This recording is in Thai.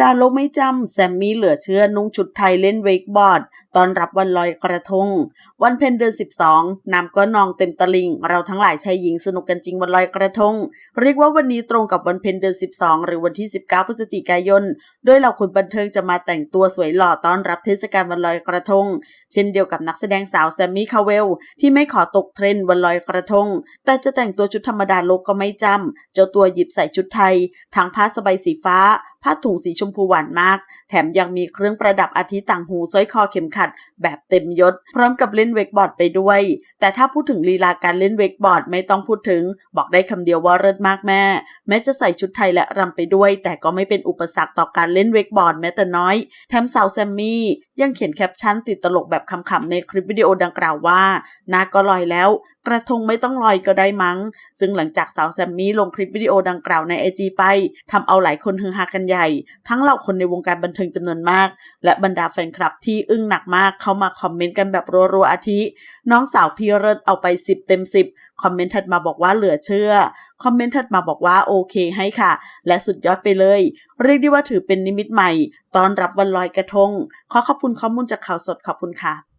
ดาโลกไม่จำแซมมี่เหลือเชื่อนุ่งชุดไทยเล่นเวกบอร์ดตอนรับวันลอยกระทง วันเพ็ญเดือน 12 น้ำก็นองเต็มตลิ่งเราทั้งหลายชายหญิงสนุกกันจริงวันลอยกระทง เรียกว่าวันนี้ตรงกับวันเพ็ญเดือน 12 หรือวันที่ 19 พฤศจิกายน โดยเหล่าคนบันเทิงจะมาแต่งตัวสวยหล่อต้อนรับเทศกาลวันลอยกระทง เช่นเดียวกับนักแสดงสาวแซมมี่คาเวล ที่ไม่ขอตกเทรนด์วันลอยกระทง แต่จะแต่งตัวชุดธรรมดาโลกก็ไม่จำเจ้าตัวหยิบใส่ชุดไทยทั้งผ้าสบายสีฟ้า ผ้าถุงสีชมพูหวานมาก แถมยังมีเครื่องประดับอาทิต่างหูสร้อยคอเข็มขัด แบบเต็มยศ พร้อมกับเล่นเวกบอร์ดไปด้วย แต่ถ้าพูดถึงลีลาการเล่นเวกบอร์ดไม่ต้องพูดถึง บอกได้คำเดียวว่าเลิศมากแม่ แม้จะใส่ชุดไทยและรำไปด้วย แต่ก็ไม่เป็นอุปสรรคต่อการเล่นเวกบอร์ดแม้แต่น้อย แถมสาวแซมมี่ยังเขียนแคปชั่นติดตลกแบบขำๆในคลิปวิดีโอดังกล่าวว่าหน้าก็ลอยแล้วกระทงไม่ต้องลอยก็ได้มั้ง ซึ่งหลังจากสาวแซมมี่ลงคลิปวิดีโอดังกล่าวในไอจีไปทำเอาหลายคนฮือฮากันใหญ่ ทั้งเหล่าคนในวงการบันเทิงจำนวนมาก และบรรดาแฟนคลับที่อึ้งหนักมากเข้ามาคอมเมนต์กันแบบรัวๆอาทิน้องสาวพี่เลิศเอาไป 10 เต็ม 10 คอมเมนต์ถัดมาบอกว่าเหลือเชื่อ คอมเมนต์ถัดมาบอกว่าโอเคให้ค่ะ และสุดยอดไปเลย เรียกได้ว่าถือเป็นนิมิตใหม่ ตอนรับวันลอยกระทง ขอขอบคุณข้อมูลจากข่าวสดขอบคุณค่ะ